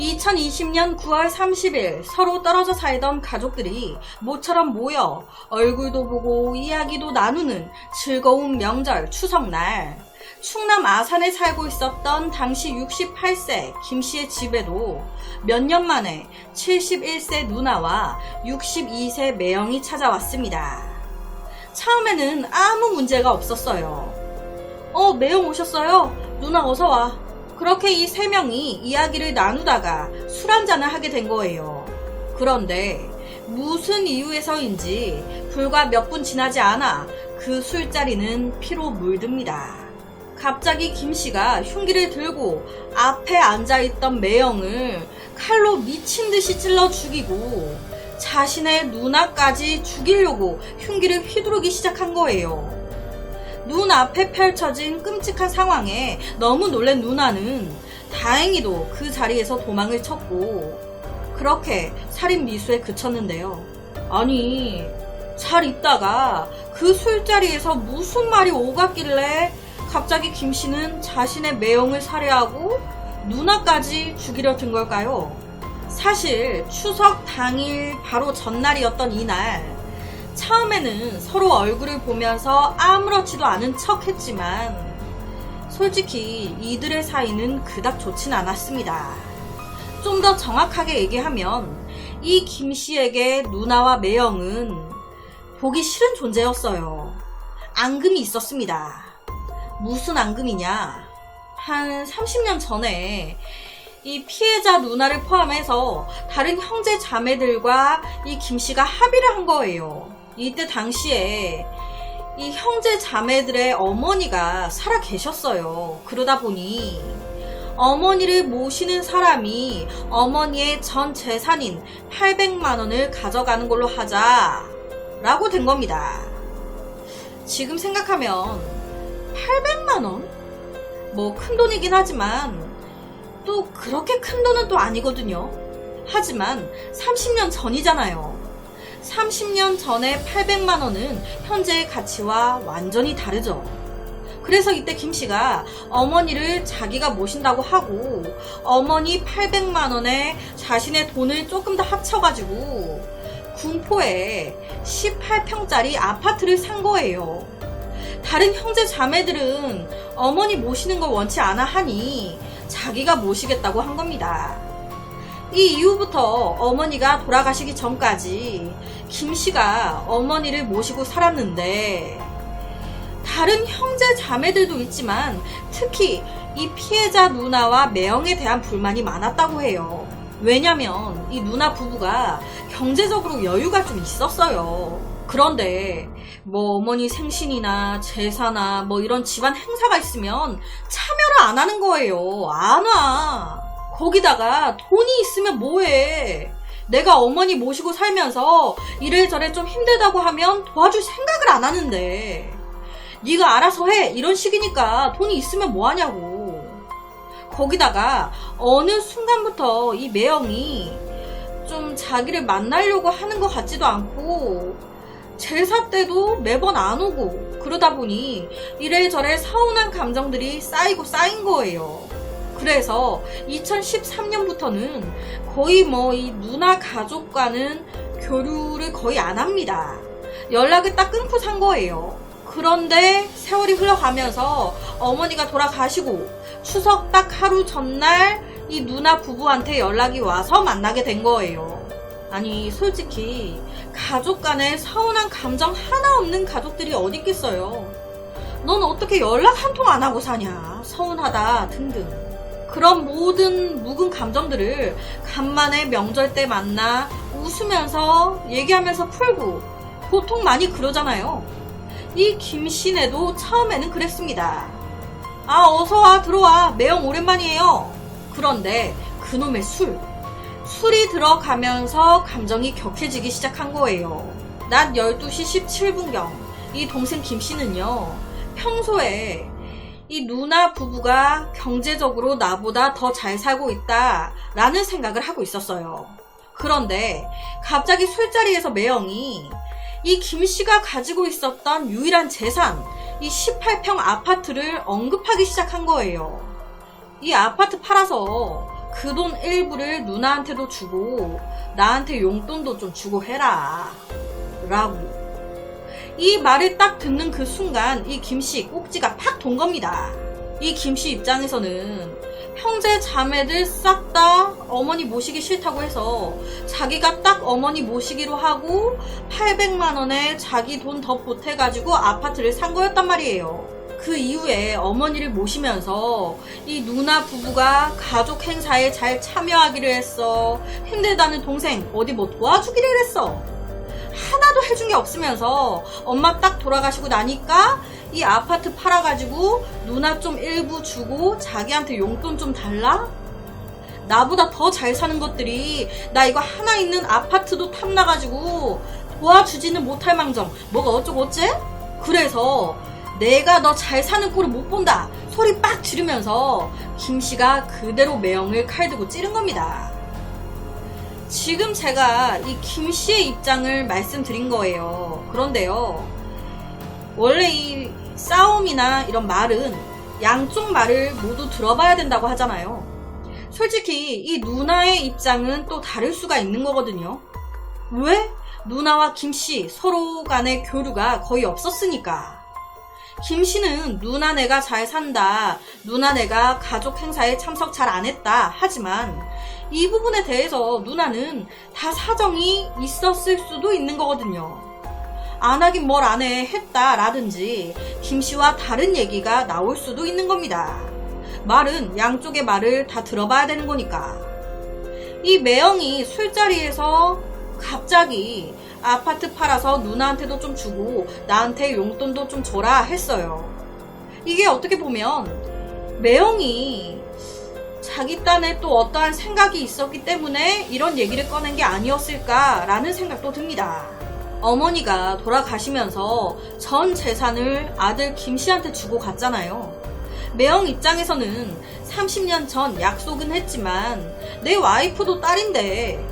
2020년 9월 30일 서로 떨어져 살던 가족들이 모처럼 모여 얼굴도 보고 이야기도 나누는 즐거운 명절 추석날 충남 아산에 살고 있었던 당시 68세 김 씨의 집에도 몇 년 만에 71세 누나와 62세 매형이 찾아왔습니다. 처음에는 아무 문제가 없었어요. 어, 매형 오셨어요? 누나 어서 와. 그렇게 이 세 명이 이야기를 나누다가 술 한잔을 하게 된 거예요. 그런데 무슨 이유에서인지 불과 몇 분 지나지 않아 그 술자리는 피로 물듭니다. 갑자기 김 씨가 흉기를 들고 앞에 앉아있던 매형을 칼로 미친 듯이 찔러 죽이고 자신의 누나까지 죽이려고 흉기를 휘두르기 시작한 거예요. 눈앞에 펼쳐진 끔찍한 상황에 너무 놀란 누나는 다행히도 그 자리에서 도망을 쳤고 그렇게 살인 미수에 그쳤는데요. 아니 잘 있다가 그 술자리에서 무슨 말이 오갔길래 갑자기 김 씨는 자신의 매형을 살해하고 누나까지 죽이려 든 걸까요? 사실 추석 당일 바로 전날이었던 이날 처음에는 서로 얼굴을 보면서 아무렇지도 않은 척 했지만 솔직히 이들의 사이는 그닥 좋진 않았습니다. 좀 더 정확하게 얘기하면 이 김 씨에게 누나와 매형은 보기 싫은 존재였어요. 앙금이 있었습니다. 무슨 앙금이냐? 한 30년 전에 이 피해자 누나를 포함해서 다른 형제 자매들과 이 김 씨가 합의를 한 거예요. 이때 당시에 이 형제 자매들의 어머니가 살아 계셨어요. 그러다 보니 어머니를 모시는 사람이 어머니의 전 재산인 800만 원을 가져가는 걸로 하자 라고 된 겁니다. 지금 생각하면 800만 원? 뭐 큰 돈이긴 하지만 또 그렇게 큰 돈은 또 아니거든요. 하지만 30년 전이잖아요. 30년 전에 800만 원은 현재의 가치와 완전히 다르죠. 그래서 이때 김 씨가 어머니를 자기가 모신다고 하고 어머니 800만 원에 자신의 돈을 조금 더 합쳐가지고 군포에 18평짜리 아파트를 산 거예요. 다른 형제 자매들은 어머니 모시는 걸 원치 않아 하니 자기가 모시겠다고 한 겁니다. 이 이후부터 어머니가 돌아가시기 전까지 김 씨가 어머니를 모시고 살았는데 다른 형제 자매들도 있지만 특히 이 피해자 누나와 매형에 대한 불만이 많았다고 해요. 왜냐면 이 누나 부부가 경제적으로 여유가 좀 있었어요. 그런데 뭐 어머니 생신이나 제사나 뭐 이런 집안 행사가 있으면 참여를 안 하는 거예요. 안 와. 거기다가 돈이 있으면 뭐해. 내가 어머니 모시고 살면서 이래저래 좀 힘들다고 하면 도와줄 생각을 안 하는데 네가 알아서 해 이런 식이니까 돈이 있으면 뭐하냐고 거기다가 어느 순간부터 이 매형이 좀 자기를 만나려고 하는 것 같지도 않고 제사 때도 매번 안 오고 그러다 보니 이래저래 서운한 감정들이 쌓이고 쌓인 거예요. 그래서 2013년부터는 거의 뭐 이 누나 가족과는 교류를 거의 안 합니다. 연락을 딱 끊고 산 거예요. 그런데 세월이 흘러가면서 어머니가 돌아가시고 추석 딱 하루 전날 이 누나 부부한테 연락이 와서 만나게 된 거예요. 아니, 솔직히 가족 간에 서운한 감정 하나 없는 가족들이 어디 있겠어요. 넌 어떻게 연락 한 통 안 하고 사냐? 서운하다 등등. 그런 모든 묵은 감정들을 간만에 명절 때 만나 웃으면서 얘기하면서 풀고 보통 많이 그러잖아요. 이 김씨네도 처음에는 그랬습니다. 아, 어서와, 들어와. 매형 오랜만이에요. 그런데 그놈의 술. 술이 들어가면서 감정이 격해지기 시작한 거예요. 낮 12시 17분경 이 동생 김씨는요, 평소에 이 누나 부부가 경제적으로 나보다 더 잘 살고 있다 라는 생각을 하고 있었어요. 그런데 갑자기 술자리에서 매형이 이 김씨가 가지고 있었던 유일한 재산, 이 18평 아파트를 언급하기 시작한 거예요. 이 아파트 팔아서 그 돈 일부를 누나한테도 주고 나한테 용돈도 좀 주고 해라. 라고. 이 말을 딱 듣는 그 순간 이 김씨 꼭지가 팍 돈 겁니다. 이 김씨 입장에서는 형제 자매들 싹 다 어머니 모시기 싫다고 해서 자기가 딱 어머니 모시기로 하고 800만 원에 자기 돈 더 보태가지고 아파트를 산 거였단 말이에요. 그 이후에 어머니를 모시면서 이 누나 부부가 가족 행사에 잘 참여하기를 했어. 힘들다는 동생 어디 뭐 도와주기를 했어. 하나도 해준 게 없으면서 엄마 딱 돌아가시고 나니까 이 아파트 팔아가지고 누나 좀 일부 주고 자기한테 용돈 좀 달라? 나보다 더 잘 사는 것들이 나 이거 하나 있는 아파트도 탐나가지고 도와주지는 못할 망정 뭐가 어쩌고 어째? 그래서 내가 너 잘 사는 꼴을 못 본다 소리 빡 지르면서 김씨가 그대로 매형을 칼 들고 찌른 겁니다. 지금 제가 이 김 씨의 입장을 말씀드린 거예요. 그런데요. 원래 이 싸움이나 이런 말은 양쪽 말을 모두 들어봐야 된다고 하잖아요. 솔직히 이 누나의 입장은 또 다를 수가 있는 거거든요. 왜? 누나와 김씨 서로 간의 교류가 거의 없었으니까. 김씨는 누나 내가 잘 산다. 누나 내가 가족 행사에 참석 잘 안 했다. 하지만 이 부분에 대해서 누나는 다 사정이 있었을 수도 있는 거거든요. 안 하긴 뭘 안 해 했다 라든지 김 씨와 다른 얘기가 나올 수도 있는 겁니다. 말은 양쪽의 말을 다 들어봐야 되는 거니까. 이 매형이 술자리에서 갑자기 아파트 팔아서 누나한테도 좀 주고 나한테 용돈도 좀 줘라 했어요. 이게 어떻게 보면 매형이 자기 딴에 또 어떠한 생각이 있었기 때문에 이런 얘기를 꺼낸 게 아니었을까라는 생각도 듭니다. 어머니가 돌아가시면서 전 재산을 아들 김씨한테 주고 갔잖아요. 매형 입장에서는 30년 전 약속은 했지만 내 와이프도 딸인데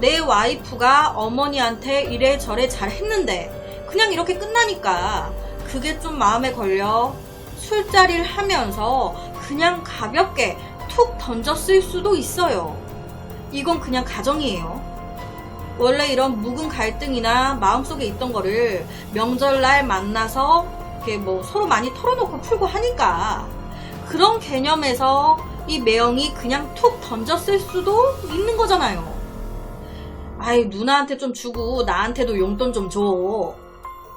내 와이프가 어머니한테 이래저래 잘 했는데 그냥 이렇게 끝나니까 그게 좀 마음에 걸려 술자리를 하면서 그냥 가볍게 툭 던졌을 수도 있어요. 이건 그냥 가정이에요. 원래 이런 묵은 갈등이나 마음속에 있던 거를 명절날 만나서 이렇게 뭐 서로 많이 털어놓고 풀고 하니까 그런 개념에서 이 매형이 그냥 툭 던졌을 수도 있는 거잖아요. 아이, 누나한테 좀 주고 나한테도 용돈 좀 줘.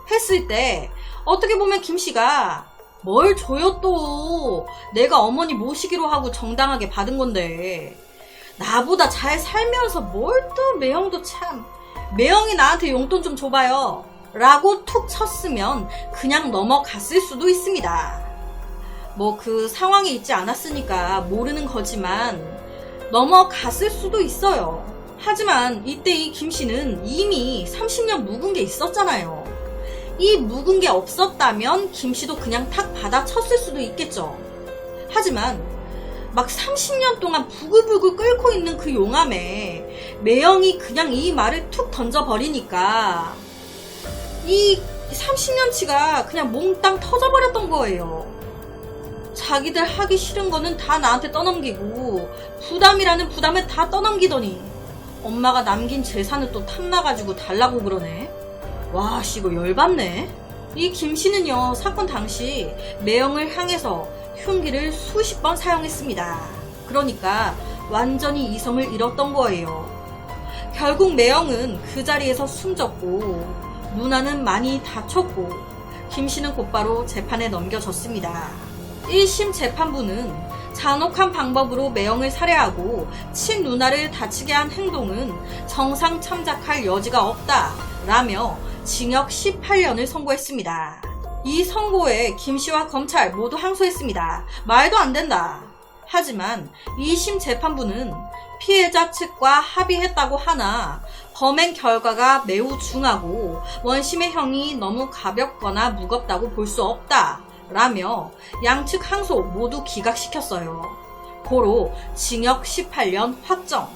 했을 때 어떻게 보면 김씨가 뭘 줘요 또? 내가 어머니 모시기로 하고 정당하게 받은 건데. 나보다 잘 살면서 뭘 또 매형도 참. 매형이 나한테 용돈 좀 줘봐요. 라고 툭 쳤으면 그냥 넘어갔을 수도 있습니다. 뭐 그 상황에 있지 않았으니까 모르는 거지만 넘어갔을 수도 있어요. 하지만 이때 이 김씨는 이미 30년 묵은 게 있었잖아요 이 묵은 게 없었다면 김씨도 그냥 탁 받아 쳤을 수도 있겠죠 하지만 막 30년 동안 부글부글 끓고 있는 그 용암에 매형이 그냥 이 말을 툭 던져버리니까 이 30년치가 그냥 몽땅 터져버렸던 거예요. 자기들 하기 싫은 거는 다 나한테 떠넘기고 부담이라는 부담을 다 떠넘기더니 엄마가 남긴 재산을 또 탐나가지고 달라고 그러네. 와, 씨, 이거 열받네. 이 김씨는요, 사건 당시 매형을 향해서 흉기를 수십 번 사용했습니다. 그러니까 완전히 이성을 잃었던 거예요. 결국 매형은 그 자리에서 숨졌고 누나는 많이 다쳤고 김씨는 곧바로 재판에 넘겨졌습니다. 1심 재판부는 잔혹한 방법으로 매형을 살해하고 친누나를 다치게 한 행동은 정상 참작할 여지가 없다 라며 징역 18년을 선고했습니다. 이 선고에 김 씨와 검찰 모두 항소했습니다. 말도 안 된다. 하지만 2심 재판부는 피해자 측과 합의했다고 하나 범행 결과가 매우 중하고 원심의 형이 너무 가볍거나 무겁다고 볼 수 없다. 라며 양측 항소 모두 기각시켰어요. 고로 징역 18년 확정.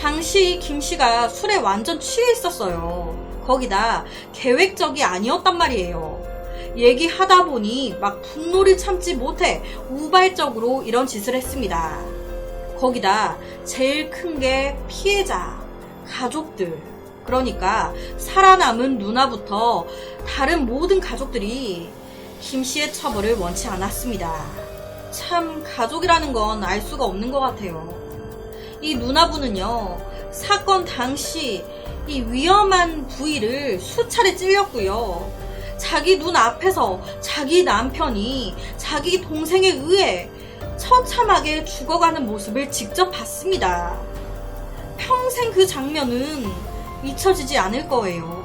당시 김 씨가 술에 완전 취해 있었어요. 거기다 계획적이 아니었단 말이에요. 얘기하다 보니 막 분노를 참지 못해 우발적으로 이런 짓을 했습니다. 거기다 제일 큰 게 피해자, 가족들. 그러니까 살아남은 누나부터 다른 모든 가족들이 김 씨의 처벌을 원치 않았습니다. 참 가족이라는 건 알 수가 없는 것 같아요. 이 누나분은요, 사건 당시 이 위험한 부위를 수차례 찔렸고요. 자기 눈 앞에서 자기 남편이 자기 동생에 의해 처참하게 죽어가는 모습을 직접 봤습니다. 평생 그 장면은 잊혀지지 않을 거예요.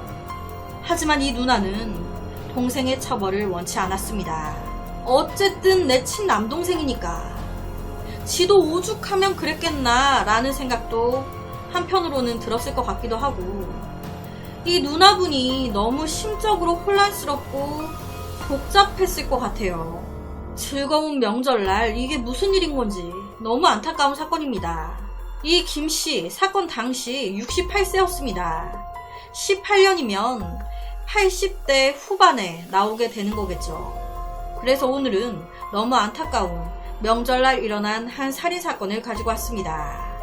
하지만 이 누나는 동생의 처벌을 원치 않았습니다. 어쨌든 내 친남동생이니까 지도 오죽하면 그랬겠나 라는 생각도 한편으로는 들었을 것 같기도 하고 이 누나분이 너무 심적으로 혼란스럽고 복잡했을 것 같아요. 즐거운 명절날 이게 무슨 일인 건지 너무 안타까운 사건입니다. 이 김씨 사건 당시 68세였습니다. 18년이면 80대 후반에 나오게 되는 거겠죠. 그래서 오늘은 너무 안타까운 명절날 일어난 한 살인 사건을 가지고 왔습니다.